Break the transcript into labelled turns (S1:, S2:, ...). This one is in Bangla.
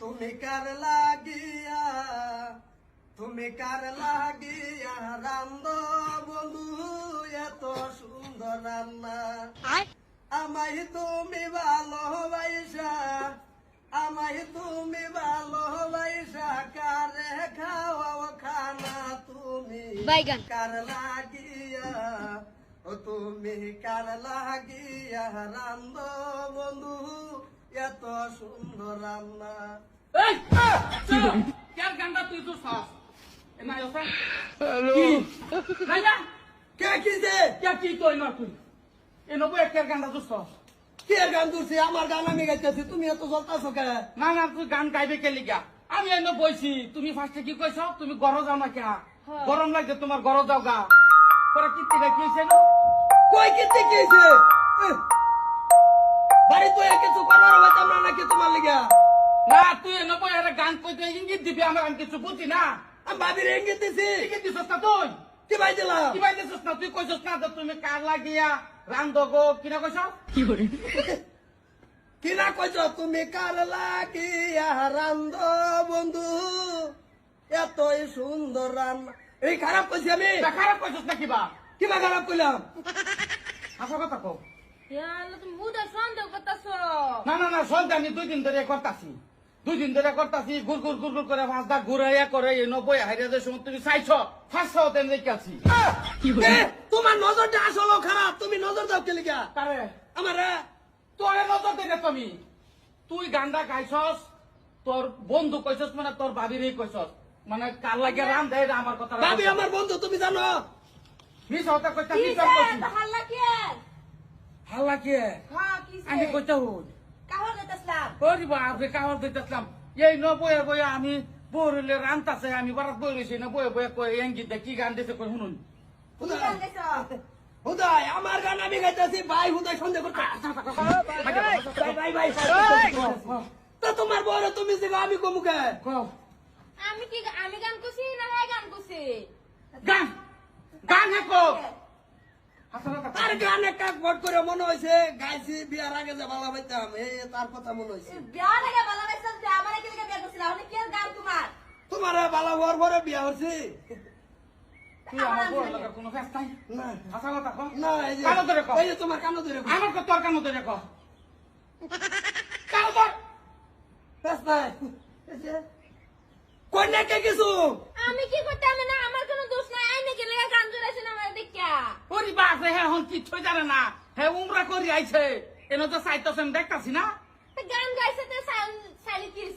S1: তুমি কার লাগিয়া তুমি কার লাগিয়া রান্দ বন্ধু এত সুন্দর রান্না। আমায় তুমি ভালোবাসা আমায় তুমি ভালোবাসা কারে খাওয়াও খানা তুমি কার লাগিয়া ও তুমি কার লাগিয়া রান্দ বন্ধু এত সুন্দর রান্না।
S2: কেন তুই তো হ্যালো
S1: কে?
S2: কে কি তুই না তুই? এ নবো একের গান্ডা তো সাস
S1: কে গান তুলছি? আমার গান আমি গাইতেছি তুমি এত চলতেছো কে
S2: না না তুই গান গাইবে কে লিগা? আমি এনে বইছি তুমি ফার্স্টে কি কইছ? তুমি গরো যাও না কে? গরম লাগছে তোমার গরো যাও গা। পরে কি তিরা কি হইছে না?
S1: কই কিতে কিছে বাড়ি তো কিছু করার হইতাম না নাকি তোমার লিগা?
S2: না তুই এনে এর গান কইতে ইঙ্গিত দিবি আমার আমি কিছু বুঝি না।
S1: আমি ভাবির এঙ্গে দিছি।
S2: ইঙ্গিত দিছস না তুই?
S1: কি ভাই দিলাম?
S2: কি ভাই দিছস না তুই? কইছস না যে তুমি কার লাগিয়া রান্ধ গো কিনা কইছ
S1: কি না কইছ তুমি কার লাগিয়া রান্ধ বন্ধু? এতই সুন্দর রান্না এই খারাপ কইছি আমি।
S2: খারাপ কইছস না কিবা
S1: কিবা খারাপ কইলাম?
S2: আসা কথা কও। না না না সন্ধ্যা আমি দুই দিন ধরে করতাছি। দুই দিন ধরে করতাছি গুর গুর গুর গুর করে পাঁচটা ঘুরাইয়া করে এই নব্বই হাইরা যে সময় তুমি চাইছ
S1: তোমার নজরটা আসলে খারাপ তুমি নজর দাও কে লিগা?
S2: তারে
S1: আমার
S2: তোরে নজর দেখে তুমি। তুই গান্ডা গাইছস তোর বন্ধু কইছস মানে তোর ভাবিরই কইছস। মানে কার লাগে রাম দেয় আমার কথা
S1: ভাবি আমার বন্ধু তুমি জানো?
S2: মিস হতে কইতা মিস
S3: হাল্লা কি
S2: কে
S3: হ্যাঁ
S2: আমি কইতা হই
S3: কাহর দিতেছলাম
S2: ওরে বাপরে কাহর দিতেছিলাম এই ন বয়ে বয়ে আমি বইলে রান্তাছে আমি বারাত বই রয়েছি না বয়ে বয়ে কই এঙ্গিতে কি গান দিতে কই শুনুন
S3: কি গান
S1: আমার গান আমি গাইতেছি ভাই হুদাই সন্দেহ করতে ভাই ভাই ভাই তা তোমার বড় তুমি যে আমি কমুকে
S3: আমি কি আমি গান কইছি না হ্যাঁ গান কইছি
S2: গান গান হে কো
S1: তার গান একটা ভোট করে মনে হয়েছে গাইছি বিয়ার আগে যে ভালো পাইতাম এই তার কথা মনে হয়েছে
S3: বিয়া লাগে ভালো লাগছে যে আমার কি লাগে বিয়া করছিলা অনেক কি গান তোমার?
S1: তোমার ভালো হওয়ার পরে বিয়া হচ্ছে
S2: তুই আমার বড় লাগা কোনো ফেস নাই?
S1: না।
S2: হাসা কথা কও।
S1: না এই যে
S2: কানো ধরে কও।
S1: এই যে তোমার কানো ধরে কও।
S2: আমার কো তোর কানো ধরে কও। কানো ধর।
S1: বেশ নাই। এই কন্যা কে কিছু
S3: আমি কি করতে আমি না আমার কোনো দোষ নাই আইনে গেলে গান জুড়াইছেন আমার দেখা
S2: ওরি বাপ রে হ্যাঁ হন কিচ্ছু জানে না। হ্যাঁ উমরা করি আইছে। এনে তো সাইতো সেন দেখতাছি না।
S3: গান গাইছে